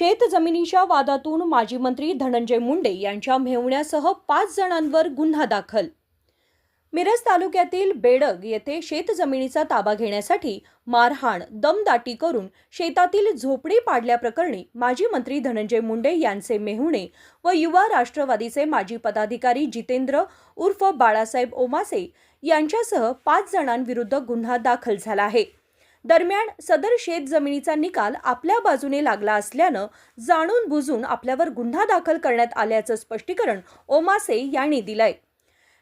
शेत जमिनीच्या वादातून माजी मंत्री धनंजय मुंडे यांच्या मेहुण्यासह पाच जणांवर गुन्हा दाखल. मिरज तालुक्यातील बेडग येथे शेतजमिनीचा ताबा घेण्यासाठी मारहाण दमदाटी करून शेतातील झोपडी पाडल्याप्रकरणी माजी मंत्री धनंजय मुंडे यांचे मेहुणे व युवा राष्ट्रवादीचे माजी पदाधिकारी जितेंद्र उर्फ बाळासाहेब ओमासे यांच्यासह पाच जणांविरुद्ध गुन्हा दाखल झाला आहे. दरम्यान सदर शेत जमिनीचा निकाल आपल्या बाजूने लागला असल्यानं जाणून बुजून आपल्यावर गुन्हा दाखल करण्यात आल्याचं स्पष्टीकरण ओमासे यांनी दिलंय.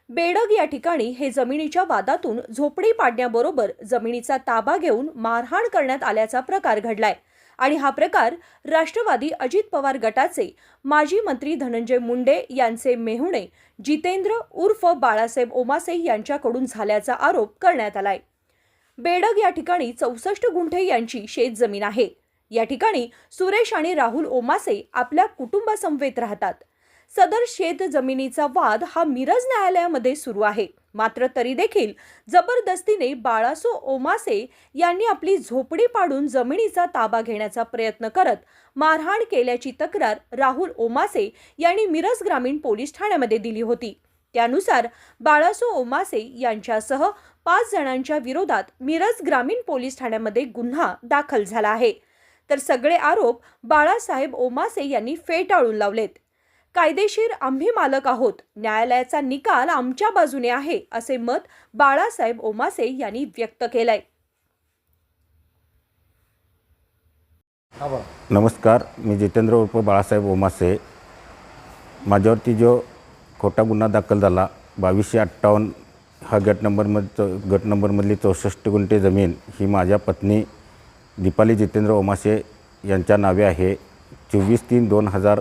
बेडग या ठिकाणी हे जमिनीच्या वादातून झोपडी पाडण्याबरोबर जमिनीचा ताबा घेऊन मारहाण करण्यात आल्याचा प्रकार घडलाय. आणि हा प्रकार राष्ट्रवादी अजित पवार गटाचे माजी मंत्री धनंजय मुंडे यांचे मेहुणे जितेंद्र उर्फ बाळासाहेब ओमासे यांच्याकडून झाल्याचा आरोप करण्यात आलाय. बेडग या ठिकाणी चौसष्ट गुंठे यांची शेतजमीन आहे. या ठिकाणी सुरेश आणि राहुल ओमासे आपल्या कुटुंबासमवेत राहतात. सदर शेत जमिनीचा वाद हा मिरज न्यायालयामध्ये सुरू आहे. मात्र तरी देखील जबरदस्तीने बाळासो ओमासे यांनी आपली झोपडी पाडून जमिनीचा ताबा घेण्याचा प्रयत्न करत मारहाण केल्याची तक्रार राहुल ओमासे यांनी मिरज ग्रामीण पोलीस ठाण्यामध्ये दिली होती. त्यानुसार बाळासो ओमासे यांच्यासह पाच जणांच्या विरोधात मिरज ग्रामीण पोलीस ठाण्यामध्ये गुन्हा दाखल झाला आहे. तर सगळे आरोप बाळासाहेब ओमासे यांनी फेटाळून लावलेत. कायदेशीर आम्ही मालक आहोत. न्यायालयाचा निकाल आमच्या बाजूने आहे असे मत बाळासाहेब ओमासे यांनी व्यक्त केलंय. नमस्कार मी जितेंद्र उर्फ बाळासाहेब ओमासे. माझ्यावरती जो खोटा गुन्हा दाखल झाला. बावीसशे अठ्ठावन्न हा गट नंबरमध्ये गट नंबरमधली चौसष्ट गुंठे जमीन ही माझ्या पत्नी दीपाली जितेंद्र ओमासे यांच्या नावे आहे. चोवीस तीन दोन हजार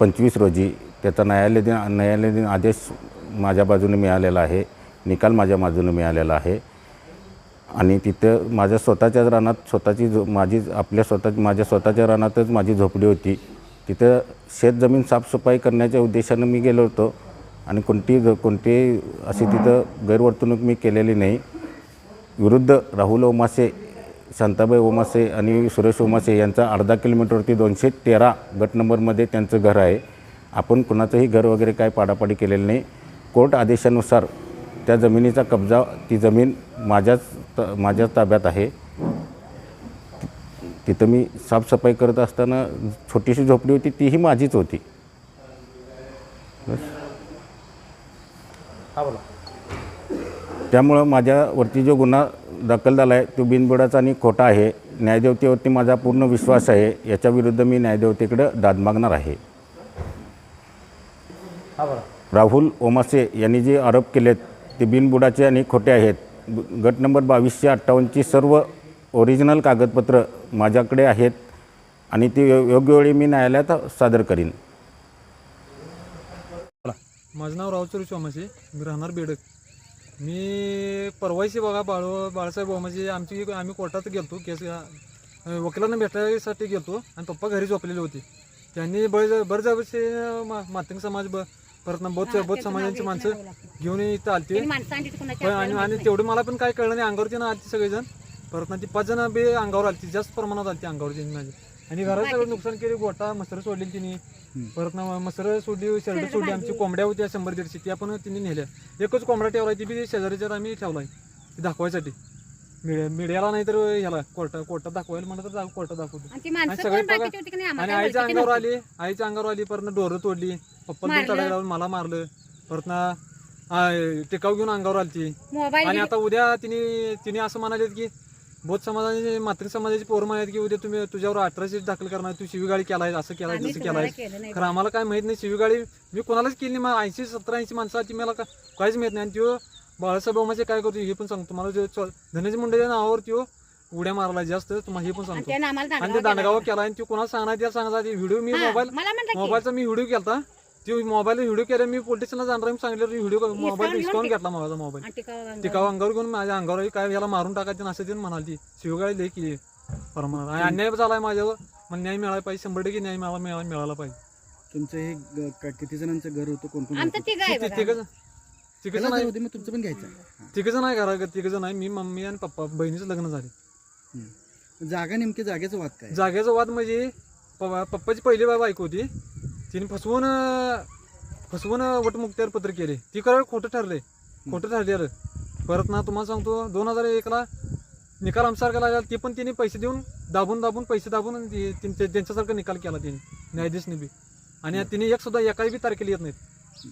पंचवीस रोजी त्याचा न्यायालयीन न्यायालयीन आदेश माझ्या बाजूने मिळालेला आहे. निकाल माझ्या बाजूने मिळालेला आहे. आणि तिथं माझ्या स्वतःच्याच रानात स्वतःची झो माझी आपल्या स्वतः माझ्या स्वतःच्या रानातच माझी झोपडी होती. तिथं शेतजमीन साफसफाई करण्याच्या उद्देशानं मी गेलो होतो. आणि कोणती कोणती अशी तिथं गैरवर्तणूक मी केलेली नाही. विरुद्ध राहुल ओमासे शांताबाई ओमासे आणि सुरेश ओमासे यांचा अर्धा किलोमीटरवरती दोनशे तेरा गट नंबरमध्ये त्यांचं घर आहे. आपण कुणाचंही घर वगैरे काय पाडापाडी केलेलं नाही. कोर्ट आदेशानुसार त्या जमिनीचा कब्जा ती जमीन माझ्याच त माझ्याच ताब्यात आहे. तिथं मी साफसफाई करत असताना छोटीशी झोपडी होती तीही माझीच होती. त्यामुळं माझ्यावरती जो गुन्हा दाखल झाला आहे तो बिनबुडाचा आणि खोटा आहे. न्यायदेवतेवरती माझा पूर्ण विश्वास आहे. याच्याविरुद्ध मी न्यायदेवतेकडं दाद मागणार आहे. राहुल ओमासे यांनी जे आरोप केलेत ते बिनबुडाचे आणि खोटे आहेत. गट नंबर बावीसशे अठ्ठावन्नची सर्व ओरिजिनल कागदपत्र माझ्याकडे आहेत आणि ती योग्य वेळी मी न्यायालयात सादर करीन. माझं नाव रावचूर चोमासे मी राहणार बेडक. मी परवाशी बघा बाळ बाळासाहेब ओमाचे आमची आम्ही कोर्टात गेलतो. केस वकिलांना भेटायसाठी गेलतो आणि पप्पा घरी झोपलेले होते. त्यांनी बळ बरजाबसे मातंग समाज ब परत ना बौद्ध बौद्ध समाजांची माणसं घेऊन इथं आलते. आणि तेवढं मला पण काय कळलं नाही. अंगावरती ना आलती सगळेजण. परत ना ती पाच जण बे अंगावर आलती जास्त प्रमाणात आलती अंगावर त्यांनी माझी. आणि घरात सगळं नुकसान केले गोटा मसर सोडली तिने. परत ना मसर सोडली शर्ट सोडली आमची कोंबड्या होत्या शंभर दीडशे त्या पण तिने नेल्या. एकच कोंबडा ठेवलाय ती बी शेजारीच्या आम्ही ठेवलाय ती दाखवायसाठी. मीडिया मीडियाला नाही तर ह्याला कोर्टा कोर्टात दाखवायला म्हणलं तर कोर्टात दाखवतो ती सगळे आणि आईच्या अंगावर. आली आईच्या अंगावर आली परत डोरं तोडली पप्पाला मारलं. चढायला लावून मला मारलं. परत ना टिकाव घेऊन अंगावर आलती मोबाईल आणि आता उद्या तिने तिने असं म्हणाले की बौद्ध समाजाचे मातृ समाजाची पोर म्हणाले की उद्या तुम्ही तुझ्यावर अठराशे दाखल करणार तू शिवीगाळी केलाय असं केलाय तसं केलाय केलं. खरं आम्हाला काय माहीत नाही शिवीगाळी मी कोणालाच केली नाही. ऐंशी सतरा ऐंशी माणसं आली, ती मला काहीच माहीत नाही. आणि त्यो बाळासाहेब ओमाचे काय करतो हे पण सांगतो. तुम्हाला जे चो- धनंजय मुंडेच्या नावावर त्यो उड्या मारला जास्त तुम्हाला हे पण सांगतो. आणि ते दांडगाव केला. केला आणि तो कोणाला सांगणार त्याला सांगणार व्हिडिओ मी मोबाईल मला मोबाईलचा मी व्हिडिओ केलता. तो मोबाईल व्हिडिओ केला मी पोलीस स्टेशनला जाणार आहे, मी सांगितलं व्हिडिओ मोबाईल ते- घेतला माझा मोबाईल आणि टिकाव अंगावर. टिकाव अंगावर घेऊन माझ्या अंगावर काय याला मारून टाकायचं असं ते म्हणाल ती. शिवगाळी लई की प्रमाणात आणि अन्याय झालाय माझ्यावर. मग न्याय मिळाला पाहिजे. शंभर टक्के न्याय मिळाला मिळाला मिळाला पाहिजे. तुमचं हे ग- क- किती जणांचं घर होतं? कोण कोण आमचं तिघ आहे बघा. तिघ तिघ जण आहे. होते मग तुमचं पण घ्यायचं. आहे. तिघ जण आहे घरा तिघ जण आहे. मी मम्मी आणि पप्पा. बहिणीचं लग्न झाले. जागा नेमकी जागेचा वाद काय? जागेचा वाद म्हणजे पप्पाची पहिली बायको होती. तिने फसवून फसवून वटमुक्त्यावर पत्र केले. ती करायला खोटं ठरले खोटं ठरलेलं परत ना तुम्हाला सांगतो दोन हजार एकला निकाल आमच्यासारखा लागला ते पण तिने पैसे देऊन दाबून दाबून पैसे दाबून त्यांच्यासारखा निकाल केला तिने. न्यायाधीशने बी. आणि तिने एक सुद्धा एकाही बी तारखेला येत नाहीत.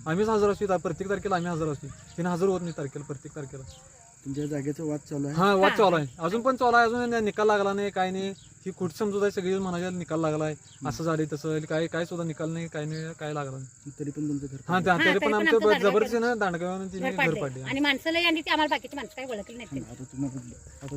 आम्हीच हजर असतो प्रत्येक तारखेला आम्ही हजर असतो तिने हजर होत नाही तारखेला प्रत्येक तारखेला. तुमच्या जागेचा वाद चालू आहे? हा वाद चालू आहे. अजून पण चालू आहे अजून निकाल लागला नाही काय नाही. ही कुठं समजूत आहे सगळी म्हणायला निकाल लागलाय. असं झाले तसं काय काय सुद्धा निकाल नाही काय नाही काय लागला नाही. तरी पण तुमचं घर हा. त्या- तरी पण आमचं दांडगाव जबरदस्तीनं दांडगाव तिने घर घर पाडले. पाडले. आणि ते आम्हाला बाकीची माणसं काय ओळखली नाही आता आता